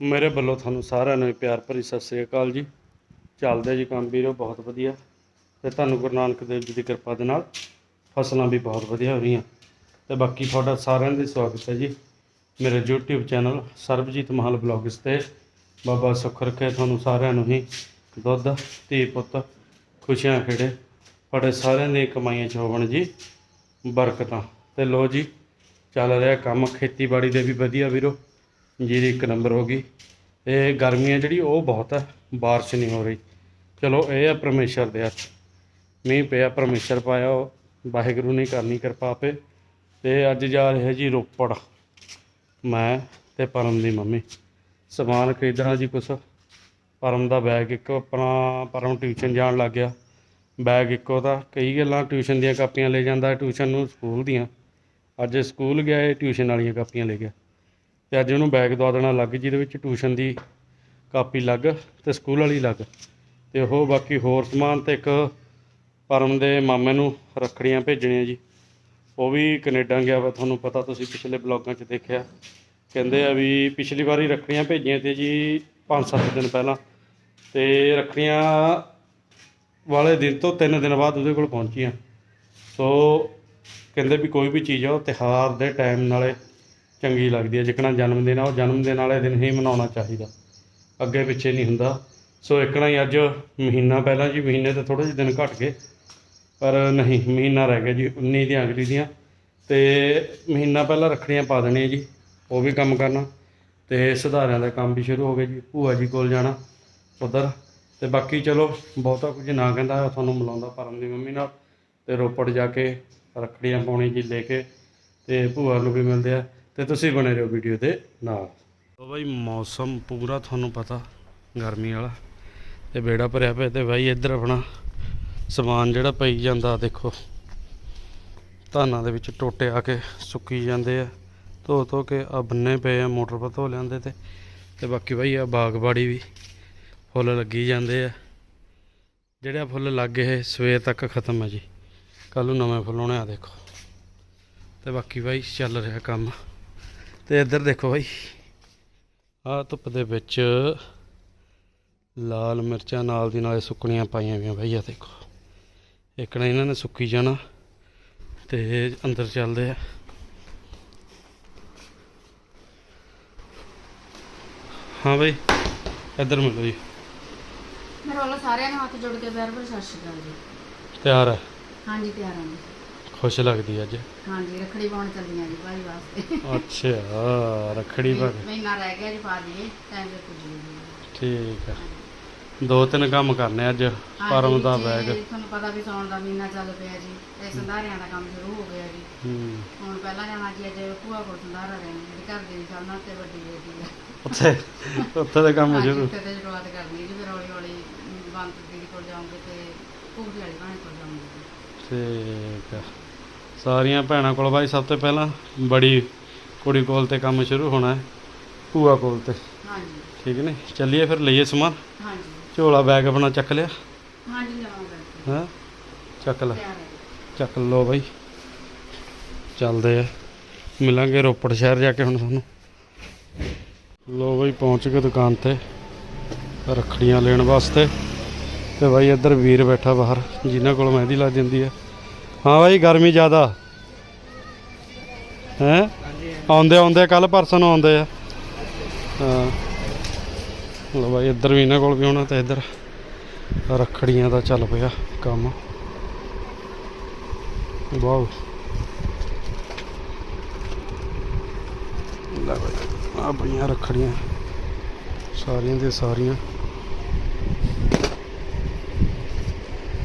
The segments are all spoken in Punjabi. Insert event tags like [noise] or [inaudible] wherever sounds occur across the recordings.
ਮੇਰੇ ਵੱਲੋਂ ਤੁਹਾਨੂੰ ਸਾਰਿਆਂ ਨੂੰ ਪਿਆਰ ਭਰੀ ਸਤਿ ਸ੍ਰੀ ਅਕਾਲ ਜੀ। ਚੱਲਦੇ ਜੀ ਕੰਮ ਵੀਰੋ, ਬਹੁਤ ਵਧੀਆ। ਤੇ ਤੁਹਾਨੂੰ ਗੁਰੂ ਨਾਨਕ ਦੇਵ ਜੀ ਦੀ ਕਿਰਪਾ ਦੇ ਨਾਲ ਫਸਲਾਂ ਵੀ ਬਹੁਤ ਵਧੀਆ ਹੋ ਰਹੀਆਂ। ਤੇ ਬਾਕੀ ਤੁਹਾਡਾ ਸਾਰਿਆਂ ਦਾ ਸਵਾਗਤ ਹੈ ਜੀ। ਮੇਰੇ YouTube channel Sarabjit Mahal blogs ਤੇ ਬਾਬਾ ਸੁੱਖ ਰੱਖੇ ਤੁਹਾਨੂੰ ਸਾਰਿਆਂ ਨੂੰ ਹੀ। ਦੁੱਧ, ਧੀ ਪੁੱਤ, ਖੁਸ਼ੀਆਂ ਖੇੜੇ। ਤੁਹਾਡੇ ਸਾਰਿਆਂ ਦੀਆਂ ਕਮਾਈਆਂ 'ਚ ਹੋਵਣ ਜੀ ਬਰਕਤਾਂ। ਤੇ ਲੋ ਜੀ, ਚੱਲ ਰਿਹਾ ਕੰਮ ਖੇਤੀਬਾੜੀ ਦੇ ਵੀ ਵਧੀਆ ਵੀਰੋ। ਜੀਰੀ ਇੱਕ ਨੰਬਰ ਹੋ ਗਈ। ਇਹ ਗਰਮੀਆਂ ਜਿਹੜੀ, ਉਹ ਬਹੁਤ ਹੈ। ਬਾਰਿਸ਼ ਨਹੀਂ ਹੋ ਰਹੀ। ਚਲੋ, ਇਹ ਆ ਪਰਮੇਸ਼ਰ ਦੇ ਹੱਥ। ਮੀਂਹ ਪਿਆ, ਪਰਮੇਸ਼ਰ ਪਾਇਆ ਉਹ। ਵਾਹਿਗੁਰੂ ਨੇ ਕਰਨੀ ਕਿਰਪਾ ਆਪੇ। ਤੇ ਅੱਜ ਜਾ ਰਿਹਾ ਜੀ ਰੋਪੜ। ਮੈਂ ਤੇ ਪਰਮ ਦੀ ਮੰਮੀ। ਸਮਾਨ ਖਰੀਦਣਾ ਜੀ ਕੁਛ। ਪਰਮ ਦਾ ਬੈਗ ਇੱਕ ਆਪਣਾ, ਪਰਮ ਟਿਊਸ਼ਨ ਜਾਣ ਲੱਗ ਗਿਆ। ਬੈਗ ਇੱਕੋ ਦਾ ਕਈ ਗੱਲਾਂ ਟਿਊਸ਼ਨ ਦੀਆਂ ਕਾਪੀਆਂ ਲੈ ਜਾਂਦਾ, ਟਿਊਸ਼ਨ ਨੂੰ ਸਕੂਲ ਦੀਆਂ। ਅੱਜ ਸਕੂਲ ਗਿਆ, ਇਹ ਟਿਊਸ਼ਨ ਵਾਲੀਆਂ ਕਾਪੀਆਂ ਲੈ ਗਿਆ। ਤੇ ਅੱਜ ਉਹਨੂੰ ਬੈਗ ਦਵਾ ਦੇਣਾ ਅਲੱਗ, ਜਿਹਦੇ ਵਿੱਚ ਟਿਊਸ਼ਨ ਦੀ ਕਾਪੀ ਅਲੱਗ ਤੇ ਸਕੂਲ ਵਾਲੀ ਅਲੱਗ। ਤੇ ਉਹ ਬਾਕੀ ਹੋਰ ਸਮਾਨ ਤੇ ਇੱਕ ਪਰਮ ਦੇ ਮਾਮੇ ਨੂੰ ਰੱਖੜੀਆਂ ਭੇਜਣੀਆਂ ਜੀ। ਉਹ ਵੀ ਕੈਨੇਡਾ ਗਿਆ ਵਾ, ਤੁਹਾਨੂੰ ਪਤਾ ਤੁਸੀਂ ਪਿਛਲੇ ਬਲੌਗਾਂ 'ਚ ਦੇਖਿਆ। ਕਹਿੰਦੇ ਆ ਵੀ ਪਿਛਲੀ ਵਾਰੀ ਰੱਖੜੀਆਂ ਭੇਜੀਆਂ ਤੇ ਜੀ 5-7 ਦਿਨ ਪਹਿਲਾਂ। ਤੇ ਰੱਖੜੀਆਂ ਵਾਲੇ ਦਿਨ ਤੋਂ 3 ਦਿਨ ਬਾਅਦ ਉਹਦੇ ਕੋਲ ਪਹੁੰਚੀਆਂ। ਸੋ ਕਹਿੰਦੇ ਵੀ ਕੋਈ ਵੀ ਚੀਜ਼ ਆ, ਉਹ ਤਿਉਹਾਰ ਦੇ ਟਾਈਮ ਨਾਲੇ ਚੰਗੀ ਲੱਗਦੀ ਹੈ। ਜਿਕਣਾ ਜਨਮ ਦਿਨ ਆ, ਉਹ ਜਨਮ ਦਿਨ ਵਾਲੇ ਦਿਨ ਹੀ ਮਨਾਉਣਾ ਚਾਹੀਦਾ। ਅੱਗੇ ਪਿੱਛੇ ਨਹੀਂ ਹੁੰਦਾ। ਸੋ ਇਕਣਾ ਹੀ ਅੱਜ ਮਹੀਨਾ ਪਹਿਲਾਂ ਜੀ, ਮਹੀਨੇ ਤੋਂ ਥੋੜ੍ਹੇ ਜਿਹੇ ਦਿਨ ਘਟ ਗਏ। ਪਰ ਨਹੀਂ, ਮਹੀਨਾ ਰਹਿ ਗਿਆ ਜੀ 19 ਦੀਆਂ ਅਗਲੀ ਦੀਆਂ। ਤੇ ਮਹੀਨਾ ਪਹਿਲਾਂ ਰੱਖੜੀਆਂ ਪਾ ਦੇਣੀਆਂ ਜੀ, ਉਹ ਵੀ ਕੰਮ ਕਰਨਾ। ਤੇ ਸੁਧਾਰਿਆਂ ਦਾ ਕੰਮ ਵੀ ਸ਼ੁਰੂ ਹੋ ਗਿਆ ਜੀ, ਭੂਆ ਜੀ ਕੋਲ ਜਾਣਾ ਉਧਰ। ਤੇ ਬਾਕੀ ਚਲੋ, ਬਹੁਤਾ ਕੁਝ ਨਾ ਕਹਿੰਦਾ, ਤੁਹਾਨੂੰ ਮਿਲਾਉਂਦਾ ਪਰਮ ਦੀ ਮੰਮੀ ਨਾਲ। ਤੇ ਰੋਪੜ ਜਾ ਕੇ ਰੱਖੜੀਆਂ ਪਾਉਣੀ ਜੀ ਲੈ ਕੇ। ਤੇ ਭੂਆ ਨੂੰ ਵੀ ਮਿਲਦੇ ਆ। ਤੇ ਤੁਸੀਂ ਬਣੇ ਰਹੋ ਵੀਡੀਓ ਦੇ ਨਾਲ। ਉਹ ਬਾਈ, ਮੌਸਮ ਪੂਰਾ ਤੁਹਾਨੂੰ ਪਤਾ, ਗਰਮੀ ਵਾਲਾ। ਤੇ ਬੇੜਾ ਭਰਿਆ ਪਿਆ ਤੇ ਬਾਈ ਇੱਧਰ ਆਪਣਾ ਸਮਾਨ ਜਿਹੜਾ ਪਈ ਜਾਂਦਾ, ਦੇਖੋ। ਧਾਨਾਂ ਦੇ ਵਿੱਚ ਟੋਟੇ ਆ ਕੇ ਸੁੱਕੀ ਜਾਂਦੇ ਆ। ਧੋ ਧੋ ਕੇ ਆ ਬੰਨੇ ਪਏ ਆ, ਮੋਟਰ ਪਰ ਧੋ ਲਿਆਂਦੇ ਤੇ। ਤੇ ਬਾਕੀ ਬਾਈ ਆ ਬਾਗਬਾੜੀ ਵੀ ਫੁੱਲ ਲੱਗੀ ਜਾਂਦੇ ਆ। ਜਿਹੜੇ ਆ ਫੁੱਲ ਲੱਗ ਗਏ, ਸਵੇਰ ਤੱਕ ਖਤਮ ਹੈ ਜੀ। ਕੱਲ ਨੂੰ ਨਵੇਂ ਫੁੱਲ ਆਉਣੇ ਆ, ਦੇਖੋ। ਤੇ ਬਾਕੀ ਬਾਈ ਚੱਲ ਰਿਹਾ ਕੰਮ। ਤੇ ਇੱਧਰ ਦੇਖੋ ਬਾਈ। ਆ ਧੁੱਪ ਦੇ ਵਿੱਚ ਲਾਲ ਮਿਰਚਾਂ ਨਾਲ ਦੀ ਨਾਲੇ ਸੁੱਕਣੀਆਂ ਪਾਈਆਂ ਹੋਈਆਂ ਬਾਈ ਆ ਦੇਖੋ। ਇੱਕ ਨਾ ਇਹਨਾਂ ਨੇ ਸੁੱਕੀ ਜਾਣਾ ਤੇ ਅੰਦਰ ਚੱਲਦੇ ਆ। ਹਾਂ ਬਾਈ ਇੱਧਰ ਮਿਲੋ ਜੀ। ਮੇਰੇ ਵੱਲੋਂ ਸਾਰਿਆਂ ਨੂੰ ਹੱਥ ਜੋੜ ਕੇ ਪਿਆਰ ਭਰੀ ਸਤਿ ਸ਼੍ਰੀ ਅਕਾਲ ਜੀ। ਤਿਆਰ ਹੈ ਹਾਂਜੀ ਪਿਆਰਾਂ ਨੂੰ ਖੁਸ਼ ਲੱਗਦੀ ਅੱਜ। ਹਾਂਜੀ ਰੱਖੜੀ ਪਾਉਣ ਚੱਲੀਆਂ ਜੀ ਭਾਈ ਵਾਸਤੇ। ਅੱਛਾ ਰੱਖੜੀ ਪਰ ਮਹੀਨਾ ਰਹਿ ਗਿਆ ਜੀ ਪਾ ਜੀ ਟਾਈਮ ਤੇ ਪੁੱਜ ਠੀਕ ਆ। ਦੋ ਤਿੰਨ ਕੰਮ ਕਰਨੇ ਅੱਜ ਪਰਮ ਦਾ ਬੈਗ। ਤੁਹਾਨੂੰ ਪਤਾ ਵੀ ਸੌਣ ਦਾ ਮਹੀਨਾ ਚੱਲ ਪਿਆ ਜੀ। ਤੇ ਸੰਧਾਰਿਆਂ ਦਾ ਕੰਮ ਸ਼ੁਰੂ ਹੋ ਗਿਆ ਜੀ। ਹੂੰ। ਹੁਣ ਪਹਿਲਾਂ ਜਾਣਾ ਜੀ ਅੱਜ ਭੂਆ ਕੋਲ ਸੰਧਾਰਾ ਰਹਿਣ ਜਿਹੜੀ ਘਰ ਦੇ ਸਭ ਨਾਲ ਤੇ ਵੱਡੀ ਬੇਟੀ ਆ। ਉੱਥੇ ਉੱਥੇ ਦਾ ਕੰਮ ਸ਼ੁਰੂ। ਉੱਥੇ ਤੇ ਸ਼ੁਰੂਆਤ ਕਰਨੀ ਹੈ ਜੀ ਫਿਰ ਹੌਲੀ ਹੌਲੀ ਬੰਤ ਦੀਦੀ ਕੋਲ ਜਾਊਂਗੇ ਤੇ ਭੂਜੀ ਵਾਲੀ ਭਾਣੇ ਕੋਲ ਜਾਊਂਗੇ ਜੀ। ਠੀਕ ਆ। ਸਾਰੀਆਂ ਭੈਣਾਂ ਕੋਲ ਬਾਈ ਸਭ ਤੋਂ ਪਹਿਲਾਂ ਬੜੀ ਕੁੜੀ ਕੋਲ ਤੇ ਕੰਮ ਸ਼ੁਰੂ ਹੋਣਾ ਹੈ ਭੂਆ ਕੋਲ ਤੇ। ਹਾਂਜੀ। ਠੀਕ ਨੇ ਚੱਲੀਏ ਫਿਰ ਲਈਏ ਸਮਾਨ। ਹਾਂਜੀ। ਝੋਲਾ ਬੈਗ ਆਪਣਾ ਚੱਕ ਲਿਆ। ਹਾਂਜੀ ਜਾਵਾਂਗੇ ਹਾਂ? ਚੱਕ ਲੈ। ਤਿਆਰ ਹੈ। ਚੱਕ ਲਓ ਬਾਈ। ਚੱਲਦੇ ਆ। ਮਿਲਾਂਗੇ ਰੋਪੜ ਸ਼ਹਿਰ ਜਾ ਕੇ ਹੁਣ ਤੁਹਾਨੂੰ। ਲੋ ਬਾਈ ਪਹੁੰਚ ਗਏ ਦੁਕਾਨ ਤੇ। ਰੱਖੜੀਆਂ ਲੈਣ ਵਾਸਤੇ। ਤੇ ਬਾਈ ਇੱਧਰ ਵੀਰ ਬੈਠਾ ਬਾਹਰ ਜਿਨ੍ਹਾਂ ਕੋਲ ਮਹਿੰਦੀ ਲੱਗ ਜਾਂਦੀ ਹੈ ਹਾਂ ਬਾਈ, ਗਰਮੀ ਜ਼ਿਆਦਾ। ਹੈ? ਆਉਂਦੇ ਆਉਂਦੇ ਕੱਲ ਪਰਸੋਂ ਨੂੰ ਆਉਂਦੇ ਆ। ਹਾਂ। ਲੋ ਬਾਈ, ਇੱਧਰ ਵੀ ਇਹਨਾਂ ਕੋਲ ਵੀ ਹੋਣਾ ਤੇ ਇੱਧਰ ਰੱਖੜੀਆਂ ਦਾ ਚੱਲ ਪਿਆ ਕੰਮ। ਵਾਓ। ਲੈ ਬਾਈ ਆ ਪਈਆਂ ਰੱਖੜੀਆਂ। ਸਾਰੀਆਂ ਦੇ ਸਾਰੀਆਂ।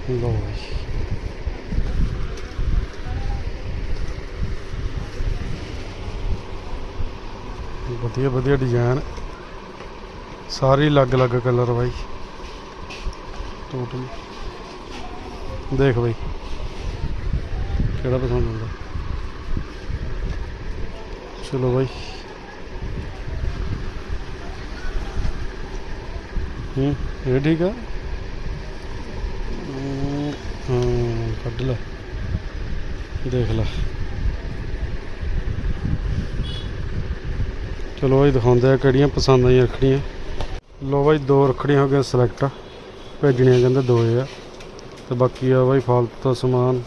ਲਓ ਬਾਈ। ਵਧੀਆ ਵਧੀਆ ਡਿਜ਼ਾਈਨ ਸਾਰੇ ਅਲੱਗ-ਅਲੱਗ ਕਲਰ ਬਾਈ। ਟੋਟਲ ਦੇਖ ਬਾਈ। ਕਿਹੜਾ ਪਸੰਦ ਆਉਂਦਾ? ਚਲੋ ਬਾਈ। ਹੂੰ, ਇਹ ਠੀਕ ਆ? ਹਾਂ, ਕੱਢ ਲੈ। ਦੇਖ ਲੈ। ਚਲੋ ਬਾਈ ਦਿਖਾਉਂਦੇ ਆ ਕਿਹੜੀਆਂ ਪਸੰਦ ਆਈਆਂ ਰੱਖੜੀਆਂ। ਲੋ ਬਾਈ, ਦੋ ਰੱਖੜੀਆਂ ਹੋ ਗਈਆਂ ਸਿਲੈਕਟ ਭੇਜਣੀਆਂ ਕਹਿੰਦੇ ਦੋ ਆ। ਤੇ ਬਾਕੀ ਆ ਬਾਈ ਫਾਲਤੂ ਦਾ ਸਮਾਨ।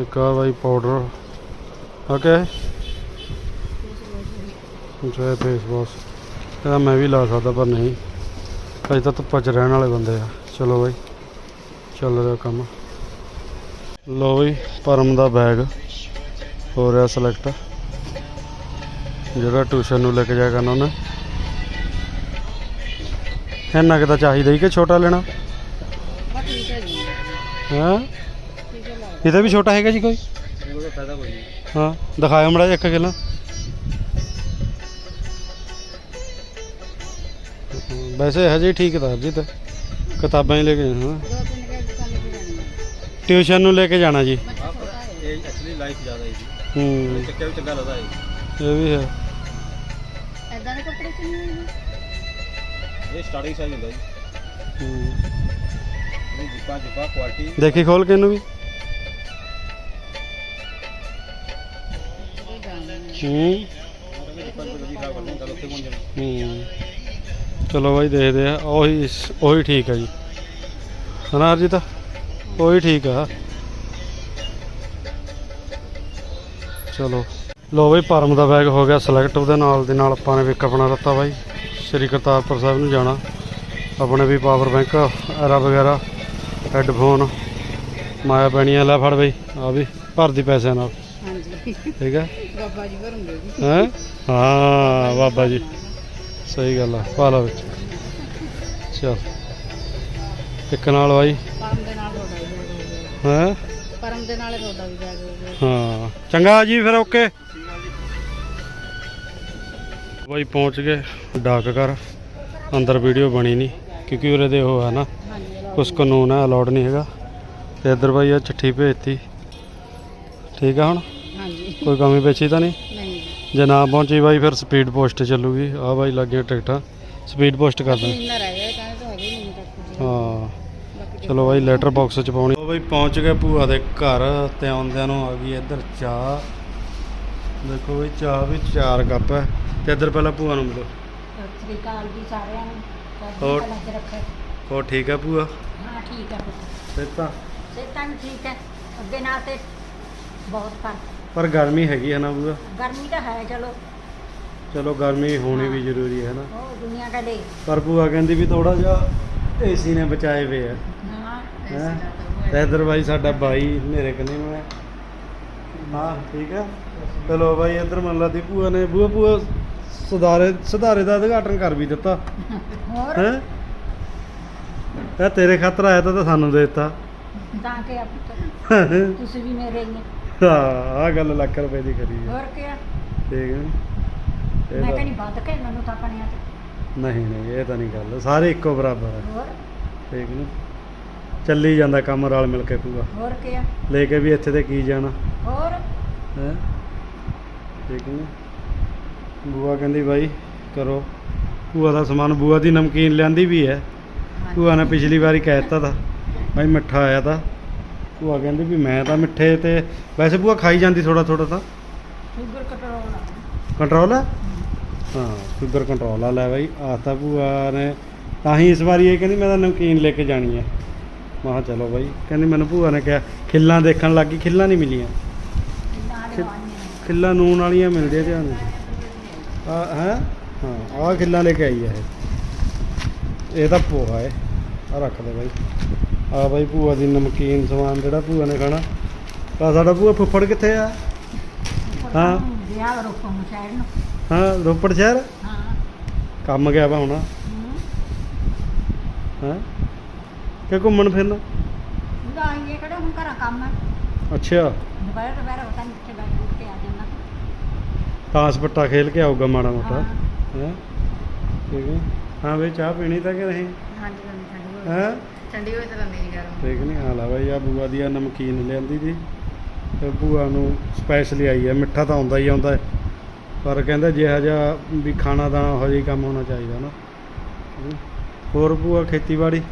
ਇੱਕ ਆ ਬਾਈ ਪਾਊਡਰ ਆ ਕਿਆ ਹੈ ਅੱਛਾ ਫੇਸ ਵਾਸ਼ ਇਹਦਾ ਮੈਂ ਵੀ ਲਾ ਸਕਦਾ ਪਰ ਨਹੀਂ। ਅਜੇ ਤਾਂ ਧੁੱਪਾਂ 'ਚ ਰਹਿਣ ਵਾਲੇ ਬੰਦੇ ਆ। ਚਲੋ ਬਾਈ, ਚੱਲ ਰਿਹਾ ਕੰਮ। ਲੋ ਬਾਈ, ਪਰਮ ਦਾ ਬੈਗ ਹੋ ਰਿਹਾ ਸਿਲੈਕਟ ਜਿਹੜਾ ਟਿਊਸ਼ਨ ਨੂੰ ਲੈ ਕੇ ਜਾਇਆ ਕਰਨਾ ਉਹਨੇ। ਇੰਨਾ ਕੁ ਤਾਂ ਚਾਹੀਦਾ ਹੀ ਕਿ ਛੋਟਾ ਲੈਣਾ। ਹੈ ਇਹਦਾ ਵੀ ਛੋਟਾ ਹੈਗਾ ਜੀ ਕੋਈ? ਉਹਦਾ ਫਾਇਦਾ ਕੋਈ ਨਹੀਂ। ਹਾਂ ਦਿਖਾਇਓ ਮੜਾ ਇੱਕ ਕਿਲਾ ਵੈਸੇ ਹਜੇ ਠੀਕ ਤਾਂ ਜੀ ਤਾਂ। ਕਿਤਾਬਾਂ ਹੀ ਲੈ ਕੇ ਜਾਣਾ। ਟਿਊਸ਼ਨ ਨੂੰ ਲੈ ਕੇ ਜਾਣਾ ਜੀ। ਇਹ ਐਕਚੁਅਲੀ ਲਾਈਫ ਜ਼ਿਆਦਾ ਹੈ ਜੀ। ਹੂੰ। ਚੱਕਿਆ ਵੀ ਚੰਗਾ ਲੱਗਦਾ ਹੈ। ਇਹ ਵੀ ਹੈ। ਦੇ ਕੱਪੜੇ ਕਿੰਨੇ ਹੋਏ ਨੇ ਇਹ ਸਟਾਰਟਿੰਗ ਸਾਈਜ਼ ਹੁੰਦਾ ਜੀ। ਹੂੰ। ਇਹ ਜਿੱਪਾ ਜਿੱਪਾ ਕੁਆਲਿਟੀ ਦੇਖੀ ਖੋਲ ਕੇ ਇਹਨੂੰ ਵੀ। ਉਹ ਜਾਣਦੇ ਨੇ। ਹੂੰ। ਜਿੱਪਾ ਜਿੱਪਾ ਜੀ ਖਾ ਕਰਦੇ ਗੱਲ ਉੱਥੇ ਪਹੁੰਚ ਜਾਣਾ ਹੂੰ। ਚਲੋ ਬਾਈ ਦੇਖਦੇ ਆ ਉਹੀ ਉਹੀ ਠੀਕ ਆ ਜੀ। ਹਨਾ ਅਰਜੀਤ ਉਹੀ ਠੀਕ ਆ। ਚਲੋ। ਲੋ ਬਾਈ ਪਰਮ ਦਾ ਬੈਗ ਹੋ ਗਿਆ ਸਿਲੈਕਟ ਉਹਦੇ ਨਾਲ ਦੇ ਨਾਲ ਆਪਾਂ ਨੇ ਵੀ ਆਪਣਾ ਰੱਤਾ ਬਾਈ ਸ੍ਰੀ ਕਰਤਾਰਪੁਰ ਸਾਹਿਬ ਨੂੰ ਜਾਣਾ। ਆਪਣੇ ਵੀ ਪਾਵਰ ਬੈਂਕ ਐਰਾ ਵਗੈਰਾ ਹੈੱਡਫੋਨ ਮਾਇਆ ਪੈਣੀਆਂ ਲੈ ਫੜ ਬਈ ਆ ਵੀ ਭਰਦੀ ਪੈਸਿਆਂ ਨਾਲ। ਹਾਂਜੀ। ਠੀਕ ਹੈ? ਬਾਬਾ ਜੀ ਭਰੂਗੇ ਹੈ? ਹਾਂ ਬਾਬਾ ਜੀ। ਸਹੀ ਗੱਲ ਆ ਪਾ ਲਾ ਵਿੱਚ। ਚਲ। ਇੱਕ ਨਾਲ ਬਾਈ। ਪਰਮ ਦੇ ਨਾਲ ਤੁਹਾਡਾ ਵੀ ਬੈਗ ਹੋ ਗਿਆ। ਹੈ? ਪਰਮ ਦੇ ਨਾਲ ਤੁਹਾਡਾ ਵੀ ਬੈਗ ਹੋ ਗਿਆ। ਹਾਂ। ਚੰਗਾ ਜੀ ਫਿਰ ਓਕੇ। ਬਾਈ ਪਹੁੰਚ ਗਏ ਡਾਕ ਘਰ। ਅੰਦਰ ਵੀਡੀਓ ਬਣੀ ਨਹੀਂ ਕਿਉਂਕਿ ਉਰੇ ਦੇ ਉਹ ਹੈ ਨਾ ਕੁਛ ਕਾਨੂੰਨ ਹੈ ਅਲਾਉਡ ਨਹੀਂ ਹੈਗਾ। ਤੇ ਇੱਧਰ ਬਾਈ ਆ ਚਿੱਠੀ ਭੇਜਤੀ। ਠੀਕ ਆ ਹੁਣ? ਹਾਂਜੀ। ਕੋਈ ਕਮੀ ਪੇਸ਼ੀ ਤਾਂ ਨਹੀਂ? ਨਹੀਂ। ਜੀ ਨਾ ਪਹੁੰਚੀ ਬਾਈ ਫਿਰ ਸਪੀਡ ਪੋਸਟ ਚੱਲੂਗੀ। ਆ ਬਾਈ ਲੱਗੇ ਟਿਕਟਾਂ। ਸਪੀਡ ਪੋਸਟ ਕਰ ਦੇ ਮਹੀਨਾ ਰਹਿ ਗਿਆ ਕਹਿੰਦੇ ਤਾਂ ਹੈਗੇ ਨਹੀਂ ਤੱਕ ਜੀ। ਹਾਂ। ਚਲੋ ਬਾਈ ਲੈਟਰ ਬਾਕਸ ਚ ਪਾਉਣੀ। ਉਹ ਬਾਈ ਪਹੁੰਚ ਗਏ ਭੂਆ ਦੇ ਘਰ ਤੇ ਆਉਂਦਿਆਂ ਨੂੰ ਆ ਗਈ ਇੱਧਰ ਚਾਹ। ਦੇਖੋ ਬਈ ਚਾਹ ਵੀ ਚਾਰ ਕੱਪ ਹੈ ਤੇ ਇੱਧਰ ਪਹਿਲਾਂ ਭੂਆ ਨੂੰ ਮਿਲੋ। ਸਤਿ ਸ੍ਰੀ ਅਕਾਲ ਜੀ ਸਾਰਿਆਂ ਨੂੰ। ਹੋਰ? ਰੱਖੇ। ਠੀਕ ਹੈ ਭੂਆ? ਹਾਂ ਠੀਕ ਹੈ ਪੁੱਤ ਫਿਰ ਤਾਂ ਸਿਹਤਾਂ ਵੀ ਠੀਕ ਹੈ। ਅੱਗੇ ਨਾਲ ਤੇ ਬਹੁਤ ਫ਼ਰਕ। ਪਰ ਗਰਮੀ ਹੈਗੀ ਹੈ ਨਾ ਭੂਆ? ਗਰਮੀ ਤਾਂ ਹੈ ਚਲੋ। ਚਲੋ ਗਰਮੀ ਹੋਣੀ ਵੀ ਜ਼ਰੂਰੀ ਹੈ ਨਾ। ਉਹ ਦੁਨੀਆ ਦਾ ਦੇ ਪਰ ਭੂਆ ਕਹਿੰਦੀ ਵੀ ਥੋੜਾ ਜਿਹਾ ਏਸੀ ਨੇ ਬਚਾਏ ਵੇ ਆ। ਹਾਂ ਹੈਂ? ਤੇ ਇੱਧਰ ਬਾਈ ਸਾਡਾ ਬਾਈ ਮੇਰੇ ਕਨੇ ਨੂੰ ਹਾਂ ਠੀਕ ਹੈ? ਚਲੋ ਬਾਈ ਇੱਧਰ ਮੰਨ ਲਾ ਦੀ ਭੂਆ ਨੇ ਭੂਆ ਭੂਆ ਸੁਧਾਰੇ ਸੁਧਾਰੇ ਦਾ ਉਦਘਾਟਨ ਕਰ ਵੀ ਦਿੱਤਾ। ਹੋਰ? ਹੈ? ਇਹ ਤੇਰੇ ਖਾਤਰ ਆਇਆ ਤਾਂ ਤਾਂ ਸਾਨੂੰ ਦੇ ਦਿੱਤਾ। ਤਾਂ ਕਿ ਆ ਪੁੱਤ [laughs] ਤੁਸੀਂ ਵੀ ਮੇਰੇ ਹੀ ਹੋ। ਆ ਗੱਲ ਲੱਖ ਰੁਪਏ ਦੀ ਕਰੀ ਹੈ ਹੋਰ ਕੀ? ਠੀਕ ਹੈ। ਮੈਂ ਕਹਿੰਦੀ ਵੱਧ ਕੇ ਮੈਨੂੰ ਤਾਂ ਪਣਿਆ ਨਹੀਂ ਨਹੀਂ ਇਹ ਤਾਂ ਨਹੀਂ ਗੱਲ। ਸਾਰੇ ਇੱਕੋ ਬਰਾਬਰ ਹੈ ਹੋਰ? ਠੀਕ ਹੈ ਚੱਲੀ ਜਾਂਦਾ ਕੰਮ ਰਲ ਮਿਲ ਕੇ ਪੂਰਾ। ਹੋਰ ਕੀ ਆ? ਲੈ ਕੇ ਵੀ ਇੱਥੇ ਤੇ ਕੀ ਜਾਣਾ? ਹੋਰ? ਹੈ? ਠੀਕ ਬੂਆ ਕਹਿੰਦੀ ਬਾਈ ਕਰੋ। ਬੂਆ ਦਾ ਸਮਾਨ ਬੂਆ ਦੀ ਨਮਕੀਨ ਲਿਆਂਦੀ ਵੀ ਹੈ। ਭੂਆ ਨੇ ਪਿਛਲੀ ਵਾਰੀ ਕਹਿ ਦਿੱਤਾ ਤਾ ਬਾਈ ਮਿੱਠਾ ਆਇਆ ਤਾਂ। ਭੂਆ ਕਹਿੰਦੀ ਵੀ ਮੈਂ ਤਾਂ ਮਿੱਠੇ ਤੇ ਵੈਸੇ ਭੂਆ ਖਾਈ ਜਾਂਦੀ ਥੋੜਾ ਥੋੜਾ ਤਾਂ। ਸ਼ੂਗਰ ਕੰਟਰੋਲ ਆ। ਕੰਟਰੋਲ ਹੈ। ਹਾਂ ਸ਼ੂਗਰ ਕੰਟਰੋਲ ਆ ਲੈ ਬਾਈ ਆਤਾ ਭੂਆ ਨੇ। ਤਾਂ ਹੀ ਇਸ ਵਾਰੀ ਇਹ ਕਹਿੰਦੀ ਮੈਂ ਤਾਂ ਨਮਕੀਨ ਲੈ ਕੇ ਜਾਣੀ ਹੈ। ਮੈਂ ਚਲੋ ਬਾਈ। ਕਹਿੰਦੀ ਮੈਨੂੰ ਭੂਆ ਨੇ ਕਿਹਾ ਖਿੱਲਾਂ ਦੇਖਣ ਲੱਗੀ ਖਿੱਲਾਂ ਨਹੀਂ ਮਿਲੀਆਂ। ਖਿੱਲਾਂ ਨੂਨ ਵਾਲੀਆਂ ਮਿਲਦੀਆਂ ਧਿਆਨ ਆ ਹੈ? ਹਾਂ ਆਹ ਖਿੱਲਾਂ ਲੈ ਕੇ ਆਈ ਹੈ ਇਹ। ਤਾਂ ਪੋਹਾ ਹੈ ਆ ਰੱਖ ਦੇ ਬਾਈ। ਆ ਬਾਈ ਭੂਆ ਦੀ ਨਮਕੀਨ ਸਮਾਨ ਜਿਹੜਾ ਭੂਆ ਨੇ ਖਾਣਾ। ਆ ਸਾਡਾ ਭੂਆ ਫੁੱਫੜ ਕਿੱਥੇ ਆ? ਹਾਂ। ਵਿਆਹ ਸਾਈਡ ਨੂੰ। ਹਾਂ ਰੋਪੜ ਸ਼ਹਿਰ? ਹਾਂ। ਕੰਮ ਗਿਆ ਵਾ ਹੁਣ। ਹੂੰ। ਕਿ ਘੁੰਮਣ ਫਿਰਨ? ਉਹਦਾ ਆਈਏ ਕਿਹੜਾ ਹੁਣ ਘਰਾਂ ਕੰਮ ਹੈ ਅੱਛਾ। ਦੁਪਹਿਰ ਦੁਪਹਿਰ ਪਤਾ ਨਹੀਂ ਕਿੱਥੇ ਬੈਠ ਕੇ ਆ ਜਾਂਦਾ ਤਾਸ ਪੱਟਾ ਖੇਲ ਕੇ ਆਊਗਾ ਮਾੜਾ ਮੋਟਾ। ਹਾਂ। ਠੀਕ ਹੈ। ਹਾਂ ਬਈ ਚਾਹ ਪੀਣੀ ਤਾਂ ਕਿ ਨਹੀਂ? ਹਾਂਜੀ ਹਾਂਜੀ ਹੈ? ਠੰਡੀ ਹੋਈ ਤਾਂ ਨਹੀਂ ਗਰਮ। ਠੀਕ ਨਹੀਂ ਹਾਲ ਆ ਬਾਈ ਆ ਬੂਆ ਦੀ ਆ ਨਮਕੀਨ ਲਿਆਂਦੀ ਦੀ। ਤੇ ਬੂਆ ਨੂੰ ਸਪੈਸ਼ਲੀ ਆਈ ਹੈ ਮਿੱਠਾ ਤਾਂ ਆਉਂਦਾ ਹੀ ਆਉਂਦਾ ਹੈ। ਪਰ ਕਹਿੰਦਾ ਜਿਹਾ ਜਿਹਾ ਵੀ ਖਾਣਾ ਦਾਣਾ ਹੀ ਕੰਮ ਹੋਣਾ ਚਾਹੀਦਾ ਨਾ। ਹੋਰ ਬੂਆ ਖੇਤੀਬਾੜੀ?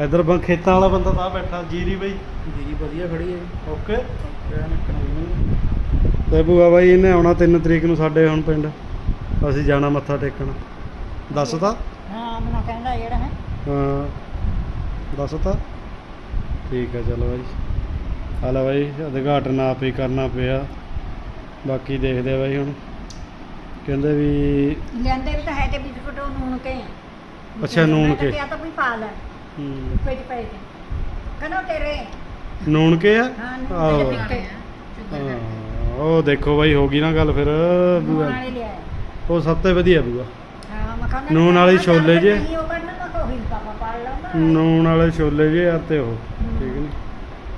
ਇਧਰ ਬੰ ਖੇਤਾਂ ਵਾਲਾ ਬੰਦਾ ਤਾਂ ਬੈਠਾ ਜੀਰੀ ਬਈ। ਜੀ ਵਧੀਆ ਖੜੀ ਹੈ ਓਕੇ। ਤੇ ਬੂਆ ਬਾਈ ਇਹਨੇ ਆਉਣਾ 3 ਤਰੀਕ ਨੂੰ ਸਾਡੇ ਹੁਣ ਪਿੰਡ। ਅਸੀਂ ਜਾਣਾ ਮੱਥਾ ਟੇਕਣ। ਦੱਸ ਤਾ। ਹਾਂ ਮਨਾ ਕਹਿੰਦਾ ਜਿਹੜਾ ਹੈ। ਹਾਂ ਦੱਸ ਤਾ। ਠੀਕ ਹੈ ਚਲੋ ਬਾਈ। ਹਾਲਾ ਬਾਈ ਉਦਘਾਟਨ ਆਪ ਹੀ ਕਰਨਾ ਪਿਆ। ਬਾਕੀ ਦੇਖਦੇ ਆ ਬਾਈ ਹੁਣ। ਕਹਿੰਦੇ ਵੀ ਲੈਂਦੇ ਵੀ ਤਾਂ ਹੈ ਤੇ ਬਿਸਕੁਟ ਨੂਣ ਕੇ। ਅੱਛਾ, ਤਾਂ ਕੇ। ਤਾਂ ਕੋਈ ਪਾ ਲੈ। ਵਿੱਚ ਤੇਰੇ। ਨੂਣ ਕੇ ਆ? ਹਾਂ ਆਹੋ। ਹਾਂ, ਉਹ ਦੇਖੋ ਬਾਈ ਹੋ ਗਈ ਨਾ ਗੱਲ ਫਿਰ ਨੂਣ ਵਾਲੇ ਉਹ ਸਭ ਤੋਂ ਵਧੀਆ ਬੂਆ। ਹਾਂ ਮੈਂ ਕਹਿੰਦਾ ਨੂਣ ਵਾਲੇ ਛੋਲੇ ਜੇ। ਨਹੀਂ ਉਹ ਕਹਿੰਦਾ ਮੈਂ ਕੋਈ ਪਾਪਾ ਪਾ ਲਾਂਗਾ ਨੂਣ ਵਾਲੇ ਛੋਲੇ ਜੇ ਆ ਤੇ ਉਹ ਠੀਕ ਨੇ?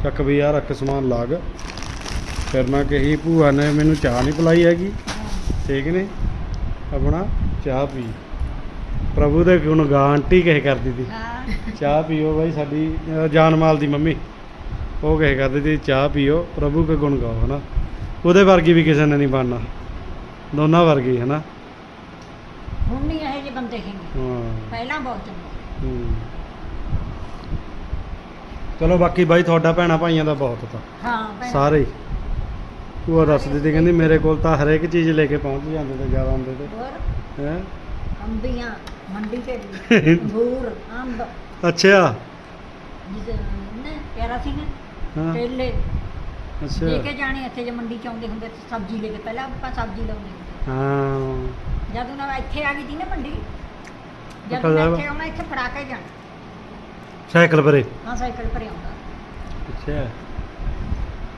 ਚੱਕ ਵੀ ਆ ਰੱਖ ਸਮਾਨ ਲਾਗ। ਫਿਰ ਮੈਂ ਕਹੀ ਭੂਆ ਨੇ ਮੈਨੂੰ ਚਾਹ ਨਹੀਂ ਪਿਲਾਈ ਹੈਗੀ। ਠੀਕ ਨੇ? ਆਪਣਾ ਚਾਹ ਪੀ। ਪ੍ਰਭੂ ਦੇ ਗੁਣ ਗਾ ਆਂਟੀ ਕਹੇ ਕਰਦੀ ਸੀ ਹਾਂ। ਚਾਹ ਪੀਓ ਬਾਈ ਸਾਡੀ ਅਹ ਜਾਨ ਮਾਲ ਦੀ ਮੰਮੀ। ਉਹ ਕਹੇ ਕਰਦੀ ਸੀ ਚਾਹ ਪੀਓ ਪ੍ਰਭੂ ਕੇ ਗੁਣ ਗਾਓ ਹਨਾ। ਉਹਦੇ ਵਰਗੀ ਵੀ ਕਿਸੇ ਨੇ ਨਹੀਂ ਬਣਨਾ। ਦੋਨਾਂ ਵਰਗੀ ਹਨਾ। ਹੁਣ ਨਹੀਂ ਇਹ ਜਿਹੇ ਬੰਦੇ ਹੈਗੇ। ਹਾਂ। ਪਹਿਲਾਂ ਬਹੁਤ ਚੰਗੇ। ਹੂੰ। ਚਲੋ ਬਾਕੀ ਬਾਈ ਤੁਹਾਡਾ ਭੈਣਾ ਭਾਈਆਂ ਦਾ ਬਹੁਤ ਤਾਂ। ਹਾਂ। ਸਾਰੇ ਉਹ ਦੱਸਦੀ ਸੀ ਕਹਿੰਦੀ ਮੇਰੇ ਕੋਲ ਤਾਂ ਹਰੇਕ ਚੀਜ਼ ਲੈ ਕੇ ਪਹੁੰਚ ਜਾਂਦੇ ਤੇ ਜ਼ਿਆਦਾ ਹੁੰਦੇ ਤੇ। ਹੈ? ਅੰਬੀਆਂ ਮੰਡੀ ਤੇ ਵੀ [laughs] ਅੰਗੂਰ ਅੰਬ। ਅੱਛਾ। ਜਿਸ ਨੇ ਪਿਆਰਾ ਸੀ ਨਾ ਹਾਂ। ਕੇਲੇ। ਲੈ ਅੱਛਾ ਕੇ ਜਾਣੇ ਇੱਥੇ ਜੇ ਮੰਡੀ ਚ ਆਉਂਦੇ ਹੁੰਦੇ ਤੇ ਸਬਜ਼ੀ ਲੈ ਕੇ ਪਹਿਲਾਂ ਆਪਾਂ ਸਬਜ਼ੀ ਲਾਉਂਦੇ ਹੁੰਦੇ। ਹਾਂ। ਜਦੋਂ ਨਾ ਇੱਥੇ ਆ ਗਈ ਸੀ ਨਾ ਮੰਡੀ ਅੱਛਾ, ਜਦੋਂ ਮੈਂ ਸਾਹਿਬ। ਇੱਥੇ ਆਉਣਾ ਇੱਥੇ ਫੜਾ ਕੇ ਜਾਣਾ। ਸਾਈਕਲ ਪਰੇ। ਹਾਂ ਸਾਈਕਲ ਭਰੇ ਆਉਂਦਾ। ਅੱਛਾ।